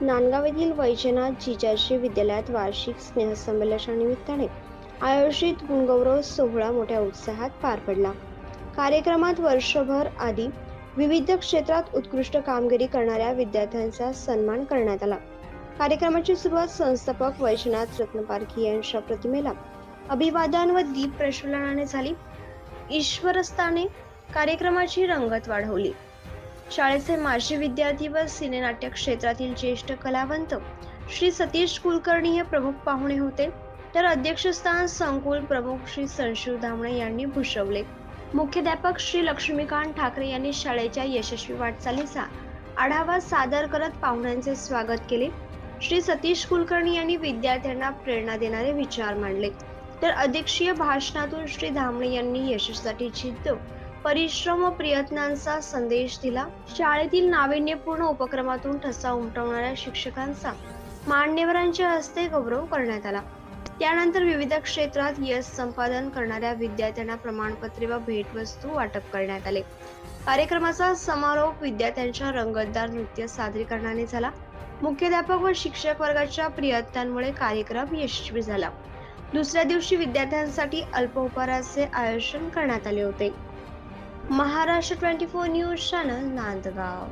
नांदगाव येथील वैजनाथ जिजाजी विद्यालयात वार्षिक स्नेहसंमेलनाच्या निमित्ताने आयोजित गुणगौरव सोहळा मोठ्या उत्साहात पार पडला. कार्यक्रमात वर्षभर आधी विविध क्षेत्रात उत्कृष्ट कामगिरी करणाऱ्या विद्यार्थ्यांचा सन्मान करण्यात आला. कार्यक्रमाची सुरुवात संस्थापक वैजनाथ रत्नपारखी यांच्या प्रतिमेला अभिवादन व दीप प्रज्वलनाने झाली. ईश्वरस्थाने कार्यक्रमाची रंगत वाढवली. शाळेचे माजी विद्यार्थी व सिनेनाट्य क्षेत्रातील ज्येष्ठ कलावंत श्री सतीश कुलकर्णी हे प्रमुख पाहुणे होते. तर अध्यक्षस्थान संकुल प्रमुख श्री संशू धामणे यांनी भूषवले. मुख्याध्यापक श्री लक्ष्मीकांत ठाकरे यांनी शाळेच्या यशस्वी वाटचालीचा आढावा सादर करत पाहुण्यांचे स्वागत केले. श्री सतीश कुलकर्णी यांनी विद्यार्थ्यांना प्रेरणा देणारे विचार मांडले. तर अध्यक्षीय भाषणातून श्री धामणे यांनी यशस्वीसाठी जिद्द परिश्रम व प्रयत्नांचा संदेश दिला. शाळेतील नाविन्यपूर्ण उपक्रमातून ठसा उमटवणाऱ्या शिक्षकांचा मान्यवरांच्या हस्ते गौरव करण्यात आला. त्यानंतर विविध क्षेत्रात यश संपादन करणाऱ्या विद्यार्थ्यांना प्रमाणपत्रे व भेटवस्तू वाटप करण्यात आले. कार्यक्रमाचा समारोप विद्यार्थ्यांच्या रंगतदार नृत्य सादरीकरणाने झाला. मुख्याध्यापक व शिक्षक वर्गाच्या प्रयत्नांमुळे कार्यक्रम यशस्वी झाला. दुसऱ्या दिवशी विद्यार्थ्यांसाठी अल्प उपहाराचे आयोजन करण्यात आले होते. Maharashtra twenty four news channel Nandgaon.